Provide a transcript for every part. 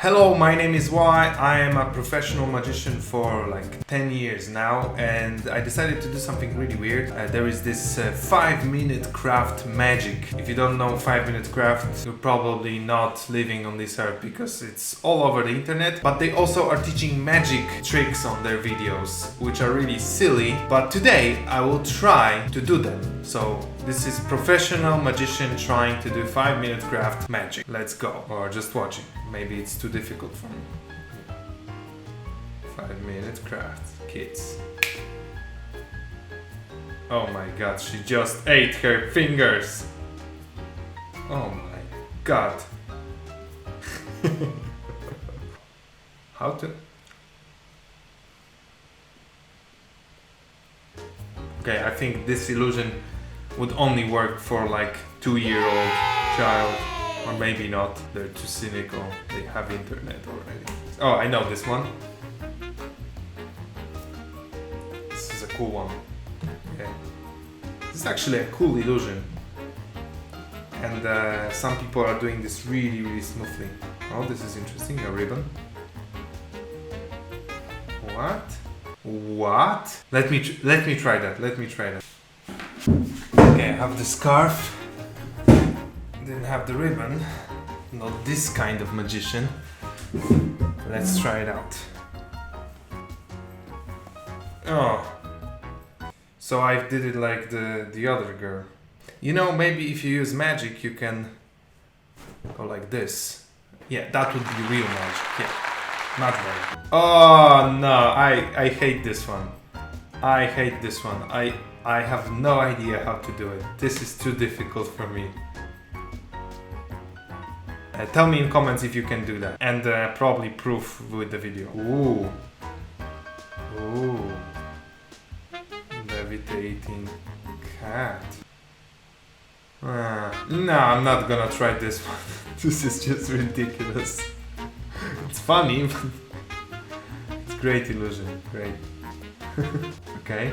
Hello, my name is Y. I am a professional magician for like 10 years now, and I decided to do something really weird. Uh, there is this uh, 5 minute craft magic. If you don't know 5 minute craft, you're probably not living on this earth because it's all over the internet. But they also are teaching magic tricks on their videos, which are really silly. But today I will try to do them. So this is professional magician trying to do 5 minute craft magic. Let's go. Or just watching. Maybe it's too difficult for me. 5 minute craft, kids. Oh my god, she just ate her fingers. Oh my god. How to. Okay, I think this illusion would only work for like two year old child or maybe not. They're too cynical. They have internet already. Oh i know this one. This is a cool one. Okay this is actually a cool illusion. And uh, some people are doing this really really smoothly. Oh this is interesting. A ribbon. What? What? Let me let me try that. Let me try that Okay, I have the scarf. Didn't have the ribbon. Not this kind of magician. Let's try it out. Oh. So I did it like the the other girl. You know, maybe if you use magic, you can go like this. Yeah, that would be real magic. Yeah, not better. Oh no, I I hate this one. I hate this one. I I have no idea how to do it. This is too difficult for me. Uh, tell me in comments if you can do that. And uh, probably proof with the video. Ooh. Ooh. Levitating cat. Uh, no, I'm not gonna try this one. this is just ridiculous. it's funny, but it's great illusion. Great. okay.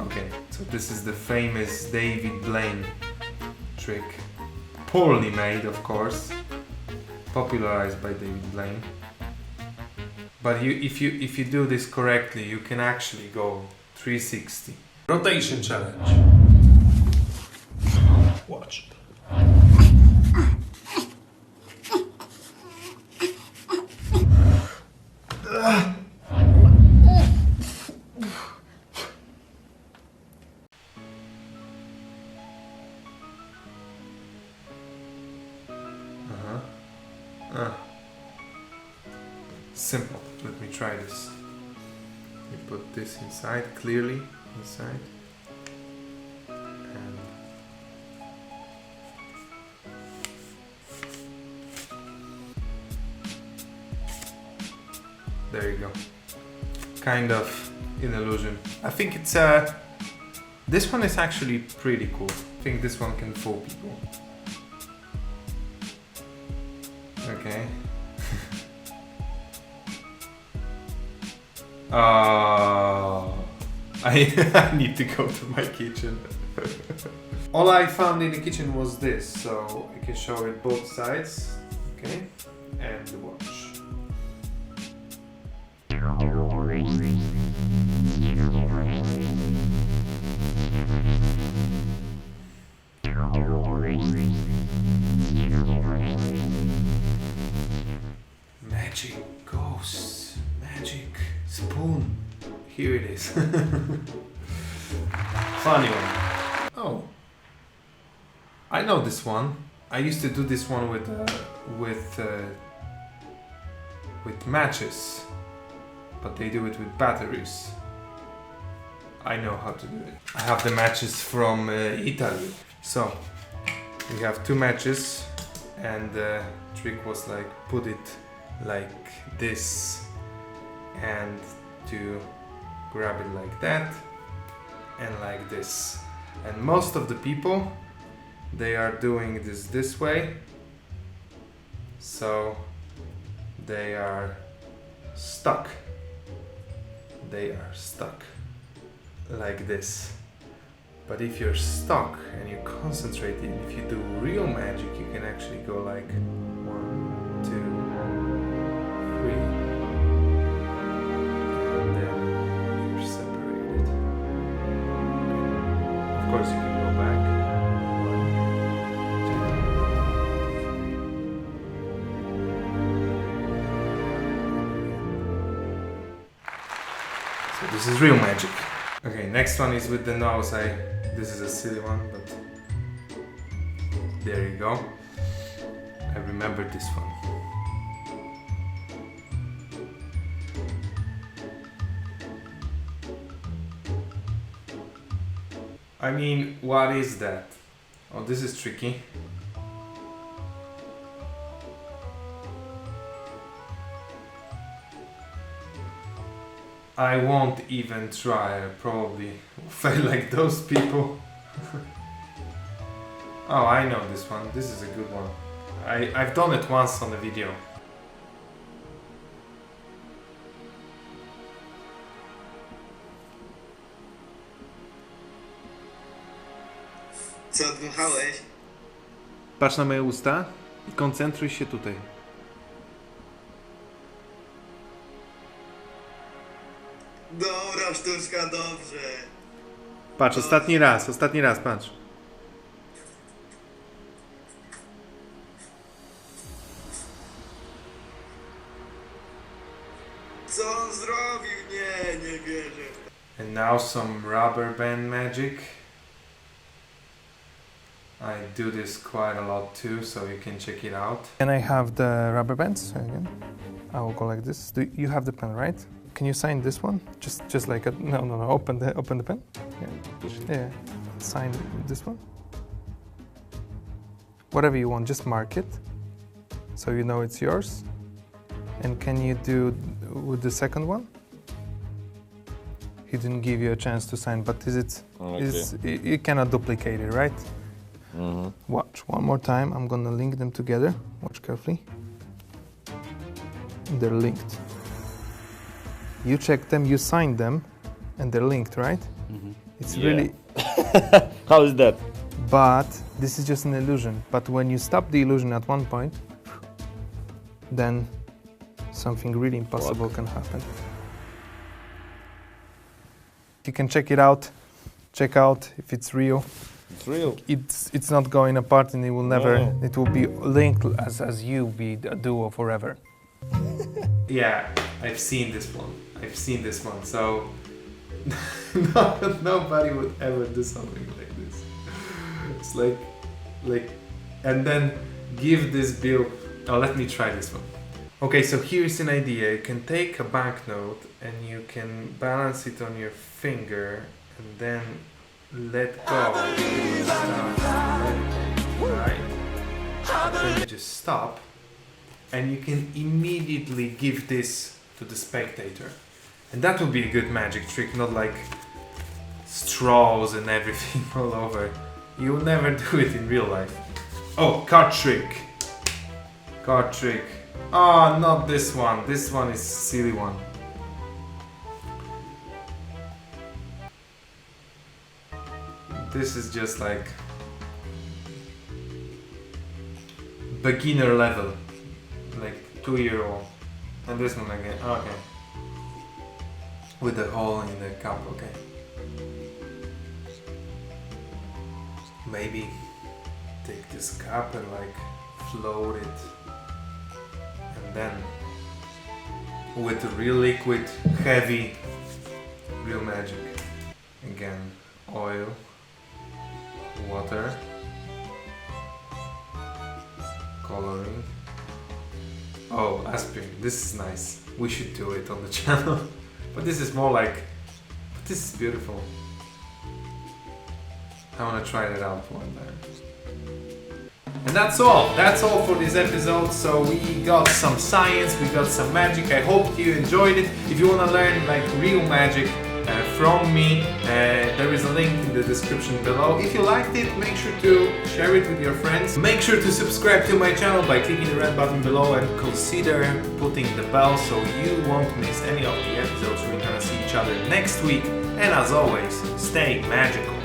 Okay, so this is the famous David Blaine trick. Poorly made, of course. Popularized by David Blaine. But you, if you if you do this correctly, you can actually go 360. Rotation challenge. Try this. You put this inside, clearly inside. And there you go. Kind of an illusion. I think it's uh this one is actually pretty cool. I think this one can fool people. Okay. Oh, I, I need to go to my kitchen. All I found in the kitchen was this, so I can show it both sides. Okay, and the watch. Here it is. Funny one. Oh, I know this one. I used to do this one with uh, with uh, with matches, but they do it with batteries. I know how to do it. I have the matches from uh, Italy. So we have two matches, and the trick was like put it like this and to grab it like that and like this. And most of the people they are doing this this way. So they are stuck. They are stuck like this. But if you're stuck and you concentrate if you do real magic you can actually go like one two This is real magic. Okay, next one is with the nose. I this is a silly one, but there you go. I remember this one. I mean, what is that? Oh, this is tricky. I won't even try. I probably fail like those people. oh, I know this one. This is a good one. I, I've done it once on a video. Co dmuchałeś? Patrz na moje usta i koncentruj się tutaj. Dobra sztuczka, dobrze. Patrz, ostatni raz, ostatni raz, patrz. Co on zrobił? Nie, nie wierzę. And now some rubber band magic. I do this quite a lot too, so you can check it out. Can I have the rubber bands again? I will go like this. Do you have the pen, right? Can you sign this one? Just, just like a no, no, no. Open the, open the pen. Yeah, yeah. Sign this one. Whatever you want, just mark it, so you know it's yours. And can you do with the second one? He didn't give you a chance to sign, but is it? Okay. Is you cannot duplicate it, right? Mhm. Watch one more time. I'm gonna link them together. Watch carefully. They're linked. You check them, you sign them, and they're linked, right? Mm-hmm. It's Yeah. really, How is that? but this is just an illusion. But when you stop the illusion at one point, then something really impossible can happen. You can check it out. Check out if it's real. It's real. it's it's not going apart and it will never No. it will be linked as as you be a duo forever Yeah, I've seen this one. I've seen this one. So nobody would ever do something like this. It's like, like, and then give this bill. Oh, let me try this one. Okay, so here's an idea. You can take a banknote and you can balance it on your finger and then let go. Right. Then you just stop and you can immediately give this to the spectator. And that would be a good magic trick, not like straws and everything all over. You'll never do it in real life. Oh, card trick. Card trick. Oh, not this one. This one is silly one. This is just like beginner level like two year old. And this one again. Okay. With the hole in the cup, okay. Maybe take this cup and like float it. And then with real liquid, heavy, real magic. Again, oil, water, coloring. Oh, aspirin. This is nice. We should do it on the channel. But this is more like. This is beautiful. I want to try it out one time. And that's all. That's all for this episode. So we got some science, we got some magic. I hope you enjoyed it. If you want to learn like real magic from me, uh, there is a link in the description below. If you liked it, make sure to share it with your friends. Make sure to subscribe to my channel by clicking the red button below and consider putting the bell so you won't miss any of the episodes. We're gonna see each other next week. And as always, stay magical.